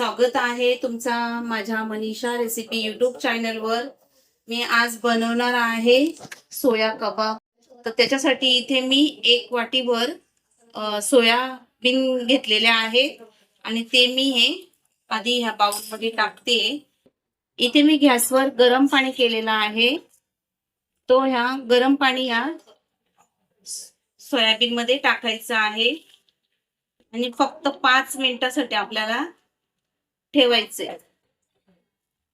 स्वागत आहे तुमचा माझ्या मनीषा रेसिपी युट्यूब चॅनलवर मी आज बनवणार आहे सोया कबाब. तर त्याच्यासाठी इथे मी एक वाटीभर सोयाबीन घेतलेले आहेत. आणि ते मी हे आधी ह्या बाउलमध्ये टाकते. इथे मी गॅसवर गरम पाणी केलेलं आहे. तो ह्या गरम पाणी ह्या सोयाबीनमध्ये टाकायचं आहे. आणि फक्त पाच मिनिटासाठी आपल्याला ठेवायचे.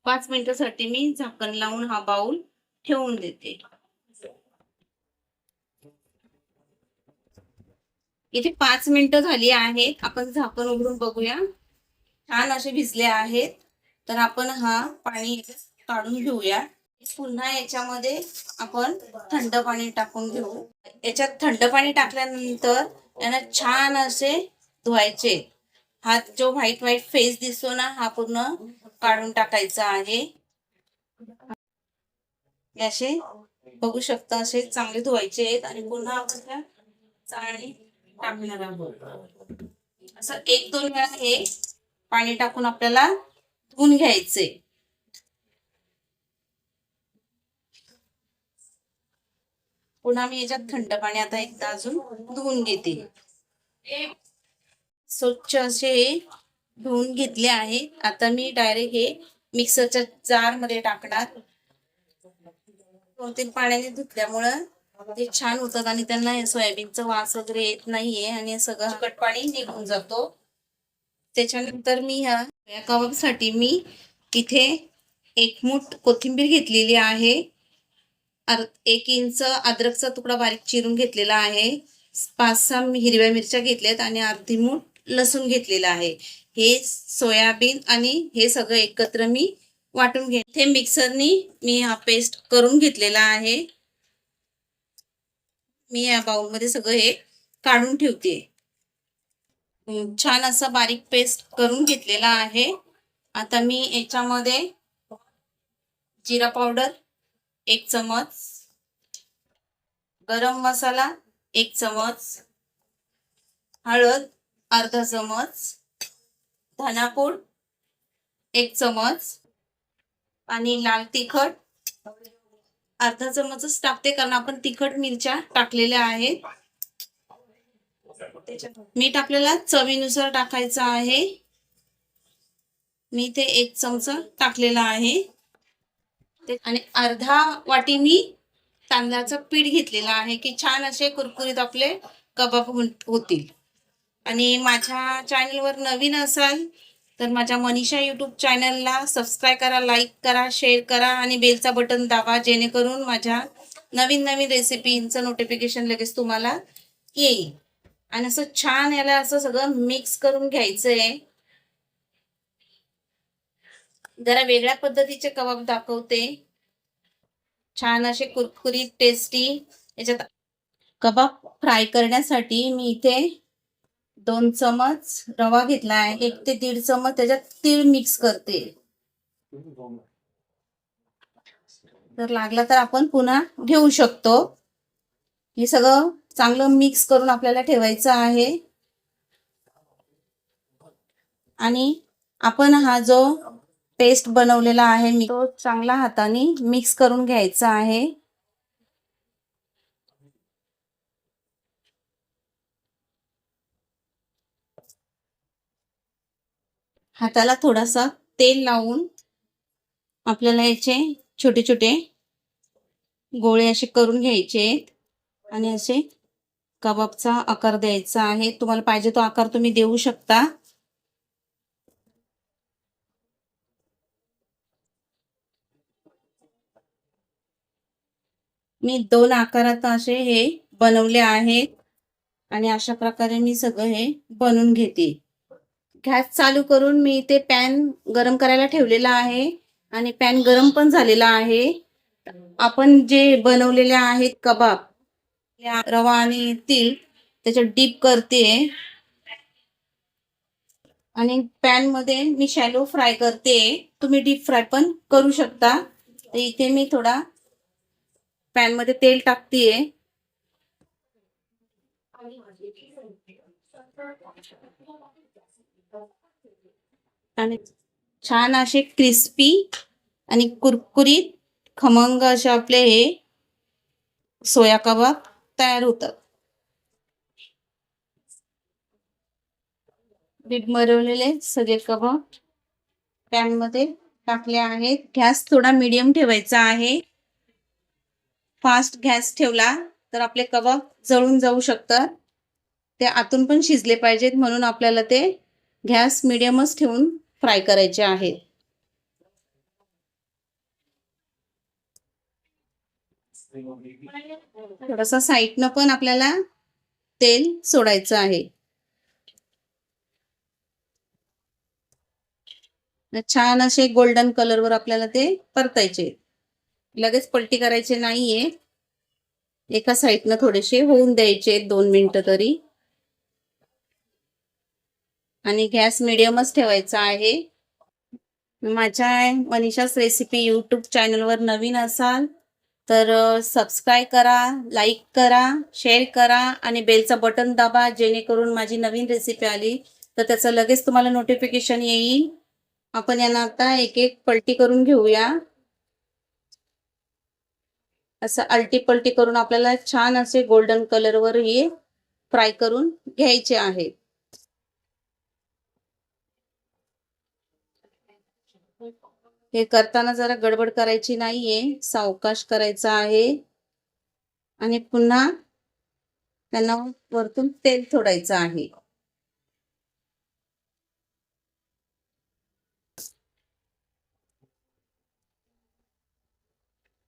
पाच मिनिटासाठी मी झाकण लावून हा बाउल ठेवून देते. इथे पाच मिनिटं झाली आहेत. आपण झाकण उघडून बघूया. छान असे भिजले आहेत. तर आपण हा पाणी काढून घेऊया. पुन्हा याच्यामध्ये आपण थंड पाणी टाकून घेऊ. याच्यात थंड पाणी टाकल्यानंतर यांना छान असे धुवायचे. हा जो व्हाईट व्हाईट फेस दिसतो ना हा पूर्ण काढून टाकायचा आहे. असे बघू शकता असे चांगले धुवायचे आहेत आणि पुन्हा आपण चाळणी टाकणार आहोत. असं एक दोन वेळा हे पाणी टाकून आपल्याला धुवून घ्यायचे. पुन्हा मी याच्यात थंड पाणी आता एकदा अजून धुवून घेते. स्वच्छ असे धुवून घेतले आहे. आता मी डायरेक्ट हे मिक्सरच्या जारमध्ये टाकणार. दोन तीन पाण्याने धुतल्यामुळं ते छान होतात आणि त्यांना सोयाबीनचा वास वगैरे येत नाहीये आणि सगळं हकट पाणी निघून जातो. त्याच्यानंतर मी ह्या या कबाबसाठी मी इथे एक मूठ कोथिंबीर घेतलेली आहे. एक इंच अद्रकचा तुकडा बारीक चिरून घेतलेला आहे. पाच सहा हिरव्या मिरच्या घेतल्यात आणि अर्धी मूठ लसूण घेतलेला आहे. हे सोयाबीन आणि हे सगळं एकत्र मी वाटून घे ते मिक्सरनी मी हा पेस्ट करून घेतलेला आहे. मी या बाउलमध्ये सगळं हे काढून ठेवते. छान असा बारीक पेस्ट करून घेतलेला आहे. आता मी याच्यामध्ये जिरा पावडर एक चमच गरम मसाला एक चमच हळद अर्धा चमच धनापूड एक चमच आणि लाल तिखट. अर्धा चमचच टाकते कारण आपण तिखट मिरच्या टाकलेल्या आहेत. मीठ टाकलेला चवीनुसार टाकायचं आहे. मी ते एक चमचा टाकलेला आहे. आणि अर्धा वाटी मी तांदळाचं पीठ घेतलेलं आहे की छान असे कुरकुरीत आपले कबाब होतील. आणि माझ्या चॅनलवर नवीन असाल तर माझ्या मनीषा यूट्यूब चॅनलला सबस्क्राईब करा लाईक करा शेअर करा आणि बेलचा बटन दाबा जेणेकरून माझ्या नवीन नवीन रेसिपींचं नोटिफिकेशन लगेच तुम्हाला येईल. आणि असं छान याला असं सगळं मिक्स करून घ्यायचं आहे जरा वेगळ्या पद्धतीचे कबाब दाखवते. छान असे कुरकुरीत टेस्टी याच्यात कबाब फ्राय करण्यासाठी मी इथे दोन चमच रवा घेतला आहे एक ते दीड चमच त्याच्यात तीळ मिक्स करते. जर लागला तर आपण पुन्हा घेऊ शकतो. हे सगळं चांगलं मिक्स करून आपल्याला ठेवायचं आहे. आणि आपण हा जो पेस्ट बनवलेला आहे तो चांगला हाताने मिक्स करून घ्यायचा आहे. हाताला थोडासा तेल लावून आपल्याला याचे छोटे छोटे गोळे असे करून घ्यायचे आहेत. आणि असे कबाबचा आकार द्यायचा आहे. तुम्हाला पाहिजे तो आकार तुम्ही देऊ शकता. मी दोन आकारात असे हे बनवले आहेत. आणि अशा प्रकारे मी सगळं हे बनवून घेते. गॅस चालू करून मी इथे पॅन गरम करायला ठेवलेला आहे आणि पॅन गरम पण झालेला आहे. आपण जे बनवलेले आहेत कबाब या रवा आणि तीळ त्याच्यात डीप करते. आणि पॅनमध्ये मी शॅलो फ्राय करते. तुम्ही डीप फ्राय पण करू शकता. तर इथे मी थोडा पॅनमध्ये तेल टाकतेय. आणि छान असे क्रिस्पी आणि कुरकुरीत खमंग असे आपले हे सोया कबाब तयार होतात. बीट मरवलेले सगळे कबाब पॅनमध्ये टाकले आहेत. गॅस थोडा मीडियम ठेवायचा आहे. फास्ट गॅस ठेवला तर आपले कबाब जळून जाऊ शकतात. ते आतून पण शिजले पाहिजेत म्हणून आपल्याला ते गॅस मिडियमच ठेवून फ्राय करायचे आहेत. थोडासा साईडनं पण आपल्याला तेल सोडायचं आहे. छान असे गोल्डन कलरवर आपल्याला ते परतायचे. लगेच पलटी करायचे नाहीये. एका साईडनं थोडेसे होऊन द्यायचे दोन मिनिटं तरी. आणि गॅस मिडियमच ठेवायचा आहे. माझ्या मनीषाच रेसिपी यूट्यूब चॅनलवर नवीन असाल तर सबस्क्राईब करा लाईक करा शेअर करा आणि बेलचा बटन दाबा जेणेकरून माझी नवीन रेसिपी आली तर त्याचं लगेच तुम्हाला नोटिफिकेशन येईल. आपण यांना आता एक एक पलटी करून घेऊया. असं अलटी पलटी करून आपल्याला छान असे गोल्डन कलरवर हे फ्राय करून घ्यायचे आहेत. हे करताना जरा गडबड करायची नाहीये. सावकाश करायचा आहे. आणि पुन्हा त्यांना वरतून तेल सोडायचं आहे.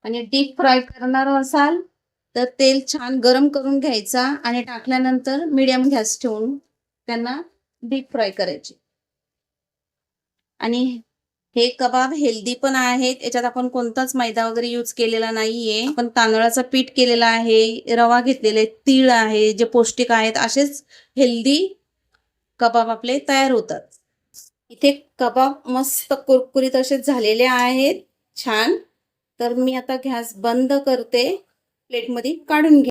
आणि डीप फ्राय करणार असाल तर तेल छान गरम करून घ्यायचा आणि टाकल्यानंतर मीडियम गॅस ठेवून त्यांना डीप फ्राय करायचे. आणि हे कबाब हेल्दी पण आहेत. याच्यात आपण कोणताच मैदा वगैरे यूज केलेला नाहीये. पण तांदळाचं पीठ केलेला आहे रवा घेतलेले तीळ आहे जे पौष्टिक आहेत असेच हेल्दी कबाब आपले तयार होतात. इथे कबाब मस्त कुरकुरीत असे झालेले आहेत. छान. तर मी आता गॅस बंद करते. प्लेटमध्ये काढून घे.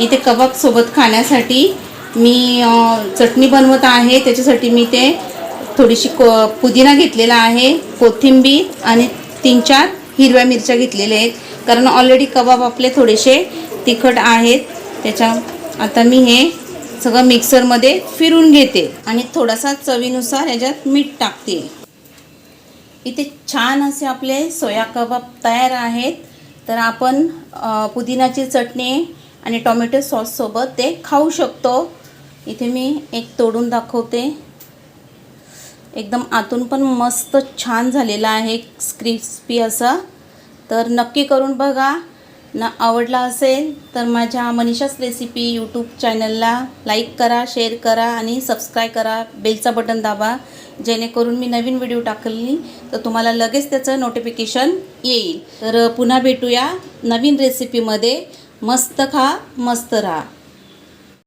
इथे कबाब सोबत खाण्यासाठी मी चटणी बनवत आहे. त्याच्यासाठी मी ते थोडीशी को पुदिना घेतलेला आहे कोथिंबीर आणि तीन चार हिरव्या मिरच्या घेतलेल्या आहेत. कारण ऑलरेडी कबाब आपले थोडेसे तिखट आहेत. त्याच्या आता मी हे सगळं मिक्सरमध्ये फिरून घेते आणि थोडासा चवीनुसार याच्यात मीठ टाकते. इथे छान असे आपले सोया कबाब तयार आहेत. तर आपण पुदिनाची चटणी आणि टोमॅटो सॉससोबत ते खाऊ शकतो. इथे मी एक तोडून दाखवते. एकदम आतून पण मस्त छान झालेला आहे क्रिस्पी असा. तर नक्की करून बघा. ना आवडला असेल तर माझ्या मनीषाच रेसिपी यूट्यूब चॅनलला लाईक करा शेअर करा आणि सबस्क्राईब करा. बेलचा बटन दाबा. जेणेकरून मी नवीन व्हिडिओ टाकली तर तुम्हाला लगेच त्याचं नोटिफिकेशन येईल. तर पुन्हा भेटूया नवीन रेसिपीमध्ये मस्त खा मस्त राहा.